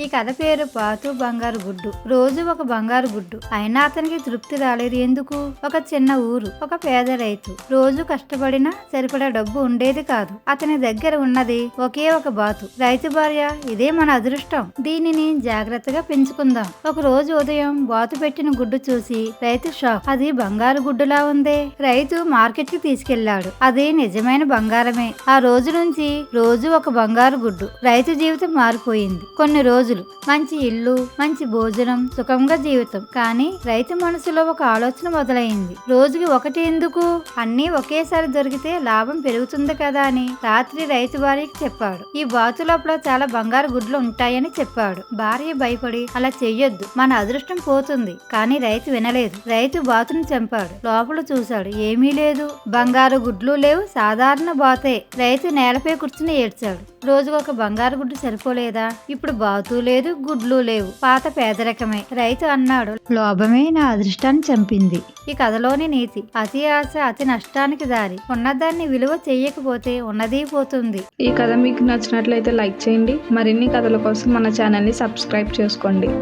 ఈ కథ పేరు పాతు బంగారు గుడ్డు. రోజు ఒక బంగారు గుడ్డు. అయినా అతనికి తృప్తి రాలేదు. ఎందుకు? ఒక చిన్న ఊరు ఒక పేద రైతు. రోజు కష్టపడినా సరిపడా డబ్బు ఉండేది కాదు. అతని దగ్గర ఉన్నది ఒకే ఒక బాతు. రైతు భార్య ఇదే మన అదృష్టం. దీనిని జాగ్రత్తగా పెంచుకుందాం. ఒక రోజు ఉదయం బాతు పెట్టిన గుడ్డు చూసి రైతు షాక్. అది బంగారు గుడ్డులా ఉందే. రైతు మార్కెట్కి తీసుకెళ్ళాడు అది నిజమైన బంగారమే. ఆ రోజు నుంచి రోజు ఒక బంగారు గుడ్డు. రైతు జీవితం మారిపోయింది. కొన్ని రోజులు రోజులు. మంచి ఇల్లు మంచి భోజనం సుఖంగా జీవితం. కానీ రైతు మనసులో ఒక ఆలోచన మొదలైంది. రోజుకి ఒకటి ఎందుకు? అన్నీ ఒకేసారి దొరికితే లాభం పెరుగుతుంది కదా అని రాత్రి రైతు భార్యకి చెప్పాడు. ఈ బాతు లోపల చాలా బంగారు గుడ్లు ఉంటాయని చెప్పాడు. భార్య భయపడి అలా చెయ్యొద్దు. మన అదృష్టం పోతుంది. కానీ రైతు వినలేదు. రైతు బాతును చంపాడు. లోపల చూశాడు. ఏమీ లేదు. బంగారు గుడ్లు లేవు. సాధారణ బాతే. రైతు నేలపై కూర్చుని ఏడ్చాడు. రోజుకు ఒక బంగారు గుడ్డు సరిపోలేదా? ఇప్పుడు బాతు లేదు గుడ్లు లేవు. పాత పేదరికమే. రైతు అన్నాడు. లోభమే నా అదృష్టాన్ని చంపింది. ఈ కథలోని నీతి. అతి ఆశ అతి నష్టానికి దారి. ఉన్నదాన్ని విలువ చేయకపోతే ఉన్నది పోతుంది. ఈ కథ మీకు నచ్చినట్లయితే లైక్ చేయండి. మరిన్ని కథల కోసం మన ఛానల్ని సబ్స్క్రైబ్ చేసుకోండి.